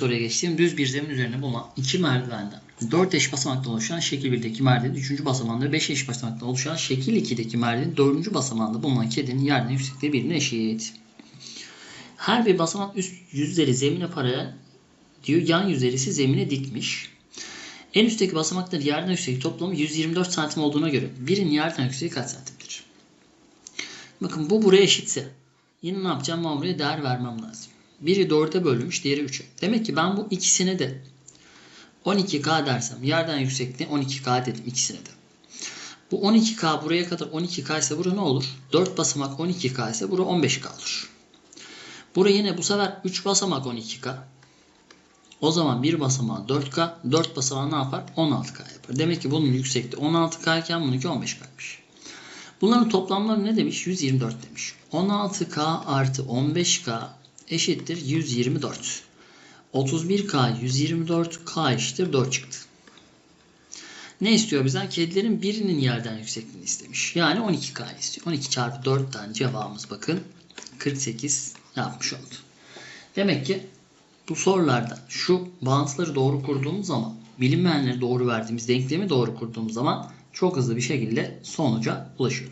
soruya geçtiğim düz bir zemin üzerine bulunan iki merdivenden 4 eş basamaktan oluşan şekil 1'deki merdivenin 3. basamağında ve 5 eş basamaktan oluşan şekil 2'deki merdivenin 4. basamağında bulunan kedinin yerden yüksekliği birbirine eşit. Her bir basamak üst yüzleri zemine paralel diyor. Yan yüzleri ise zemine dikmiş. En üstteki basamakların yerden yüksekliği toplamı 124 santim olduğuna göre birinin yerden yüksekliği kaç santimdir? Bakın bu buraya eşitse yine ne yapacağım? Ben buraya değer vermem lazım. Biri 4'e bölünmüş, diğeri 3'e. Demek ki ben bu ikisine de 12K dersem yerden yüksekliği 12K dedim ikisine de. Bu 12K buraya kadar 12K ise bura ne olur? 4 basamak 12K ise bura 15K olur. Buraya yine bu sefer 3 basamak 12K. O zaman bir basamağı 4K, 4 basamağı ne yapar? 16K yapar. Demek ki bunun yüksekliği 16K iken bununki 15K'ymış. Bunların toplamları ne demiş? 124 demiş. 16K artı 15K eşittir 124. 31K 124K eşittir 4 çıktı. Ne istiyor bizden? Kedilerin birinin yerden yüksekliğini istemiş. Yani 12K istiyor. 12 çarpı 4'ten cevabımız bakın 48 yapmış oldu. Demek ki bu sorularda şu bağıntıları doğru kurduğumuz zaman bilinmeyenleri doğru verdiğimiz denklemi doğru kurduğumuz zaman çok hızlı bir şekilde sonuca ulaşıyoruz.